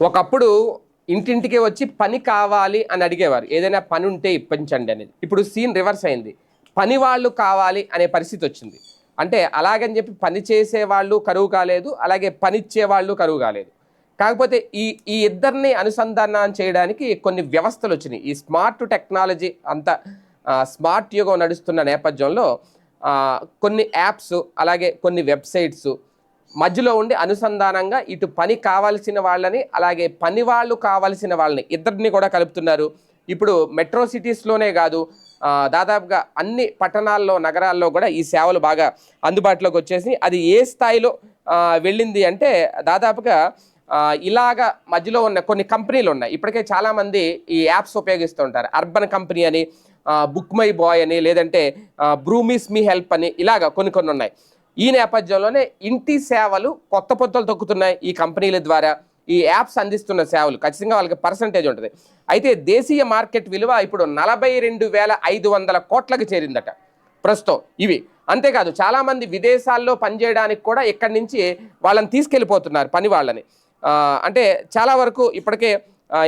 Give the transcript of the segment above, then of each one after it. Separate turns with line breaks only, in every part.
ఒకప్పుడు ఇంటింటికి వచ్చి పని కావాలి అని అడిగేవారు. ఏదైనా పని ఉంటే ఇప్పించండి అనేది. ఇప్పుడు సీన్ రివర్స్ అయింది. పని వాళ్ళు కావాలి అనే పరిస్థితి వచ్చింది. అంటే అలాగని చెప్పి పని చేసే వాళ్ళు కరువు కాలేదు అలాగే పనిచ్చే వాళ్ళు కరువు కాలేదు. కాకపోతే ఈ ఈ ఇద్దరిని అనుసంధానం చేయడానికి కొన్ని వ్యవస్థలు వచ్చినాయి. ఈ స్మార్ట్ టెక్నాలజీ అంత స్మార్ట్ యుగం నడుస్తున్న నేపథ్యంలో కొన్ని యాప్స్ అలాగే కొన్ని వెబ్సైట్స్ మధ్యలో ఉండి అనుసంధానంగా ఇటు పని కావాల్సిన వాళ్ళని అలాగే పని వాళ్ళు కావాల్సిన వాళ్ళని ఇద్దరిని కూడా కలుపుతున్నారు. ఇప్పుడు మెట్రో సిటీస్లోనే కాదు దాదాపుగా అన్ని పట్టణాల్లో నగరాల్లో కూడా ఈ సేవలు బాగా అందుబాటులోకి వచ్చేసి అది ఏ స్థాయిలో వెళ్ళింది అంటే దాదాపుగా ఇలాగ మధ్యలో ఉన్న కొన్ని కంపెనీలు ఉన్నాయి. ఇప్పటికే చాలామంది ఈ యాప్స్ ఉపయోగిస్తుంటారు. అర్బన్ కంపెనీ అని బుక్ మై బాయ్ అని లేదంటే బ్రూమిస్ మీ హెల్ప్ అని ఇలాగా కొన్ని కొన్ని ఉన్నాయి. ఈ నేపథ్యంలోనే ఇంటి సేవలు కొత్త పొత్తులు తొక్కుతున్నాయి ఈ కంపెనీల ద్వారా. ఈ యాప్స్ అందిస్తున్న సేవలు ఖచ్చితంగా వాళ్ళకి పర్సంటేజ్ ఉంటుంది. అయితే దేశీయ మార్కెట్ విలువ ఇప్పుడు నలభై రెండు వేల ఐదు వందల కోట్లకు చేరిందట. ప్రస్తుతం ఇవి. అంతేకాదు చాలామంది విదేశాల్లో పనిచేయడానికి కూడా ఇక్కడి నుంచి వాళ్ళని తీసుకెళ్ళిపోతున్నారు పని వాళ్ళని. అంటే చాలా వరకు ఇప్పటికే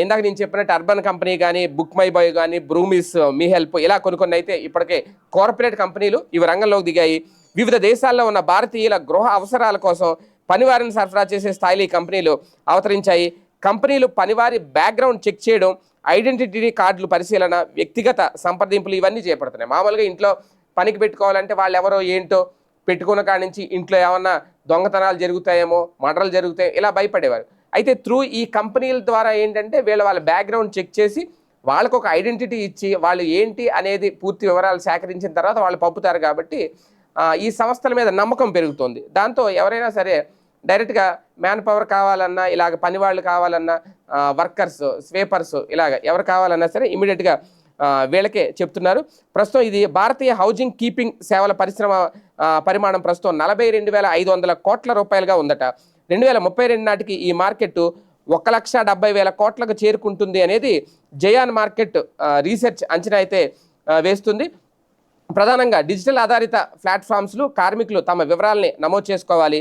ఇందాక నేను చెప్పినట్టు అర్బన్ కంపెనీ కానీ బుక్ మై బాయ్ కానీ బ్రూమిస్ మీ హెల్ప్ ఇలా కొన్ని కొన్ని అయితే ఇప్పటికే కార్పొరేట్ కంపెనీలు ఇవి రంగంలోకి దిగాయి. వివిధ దేశాల్లో ఉన్న భారతీయుల గృహ అవసరాల కోసం పనివారిని సరఫరా చేసే స్థాయిలో ఈ కంపెనీలు అవతరించాయి. కంపెనీలు పనివారి బ్యాక్గ్రౌండ్ చెక్ చేయడం ఐడెంటిటీ కార్డులు పరిశీలన వ్యక్తిగత సంప్రదింపులు ఇవన్నీ చేపడుతున్నాయి. మామూలుగా ఇంట్లో పనికి పెట్టుకోవాలంటే వాళ్ళు ఎవరో ఏంటో పెట్టుకున్న కాడి నుంచి ఇంట్లో ఏమన్నా దొంగతనాలు జరుగుతాయేమో మర్డర్లు జరుగుతాయి ఇలా భయపడేవారు. అయితే త్రూ ఈ కంపెనీల ద్వారా ఏంటంటే వీళ్ళ వాళ్ళ బ్యాక్గ్రౌండ్ చెక్ చేసి వాళ్ళకు ఒక ఐడెంటిటీ ఇచ్చి వాళ్ళు ఏంటి అనేది పూర్తి వివరాలు సేకరించిన తర్వాత వాళ్ళు పంపుతారు కాబట్టి ఈ సంస్థల మీద నమ్మకం పెరుగుతుంది. దాంతో ఎవరైనా సరే డైరెక్ట్గా మ్యాన్ పవర్ కావాలన్నా ఇలాగ పని వాళ్ళు కావాలన్నా వర్కర్స్ స్వేపర్స్ ఇలాగ ఎవరు కావాలన్నా సరే ఇమీడియట్గా వీళ్ళకే చెప్తున్నారు. ప్రస్తుతం ఇది భారతీయ హౌజింగ్ కీపింగ్ సేవల పరిశ్రమ పరిమాణం ప్రస్తుతం నలభై రెండు వేల ఐదు వందల కోట్ల రూపాయలుగా ఉందట. రెండు వేల ముప్పై రెండు నాటికి ఈ మార్కెట్ ఒక లక్ష డెబ్బై వేల కోట్లకు చేరుకుంటుంది అనేది జయాన్ మార్కెట్ రీసెర్చ్ అంచనా అయితే వేస్తుంది. ప్రధానంగా డిజిటల్ ఆధారిత ప్లాట్ఫామ్స్లు కార్మికులు తమ వివరాలని నమోదు చేసుకోవాలి.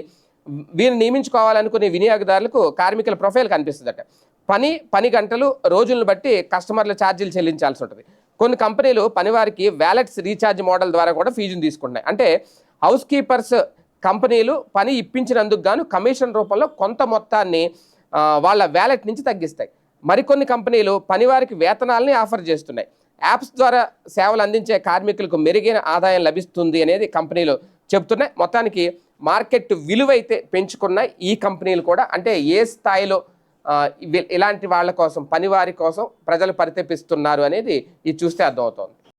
వీరిని నియమించుకోవాలనుకునే వినియోగదారులకు కార్మికుల ప్రొఫైల్ కనిపిస్తుందట. పని పని గంటలు రోజులను బట్టి కస్టమర్ల ఛార్జీలు చెల్లించాల్సి ఉంటుంది. కొన్ని కంపెనీలు పనివారికి వ్యాలెట్స్ రీఛార్జ్ మోడల్ ద్వారా కూడా ఫీజును తీసుకుంటున్నాయి. అంటే హౌస్ కీపర్స్ కంపెనీలు పని ఇప్పించినందుకు గాను కమిషన్ రూపంలో కొంత మొత్తాన్ని వాళ్ళ వ్యాలెట్ నుంచి తగ్గిస్తాయి. మరికొన్ని కంపెనీలు పనివారికి వేతనాలని ఆఫర్ చేస్తున్నాయి. యాప్స్ ద్వారా సేవలు అందించే కార్మికులకు మెరుగైన ఆదాయం లభిస్తుంది అనేది కంపెనీలు చెబుతున్నాయి. మొత్తానికి మార్కెట్ విలువ అయితే పెంచుకున్నాయి. ఈ కంపెనీలు కూడా అంటే ఏ స్థాయిలో ఇలాంటి వాళ్ళ కోసం పనివారి కోసం ప్రజలు పరితపిస్తున్నారు అనేది ఇది చూస్తే అర్థమవుతోంది.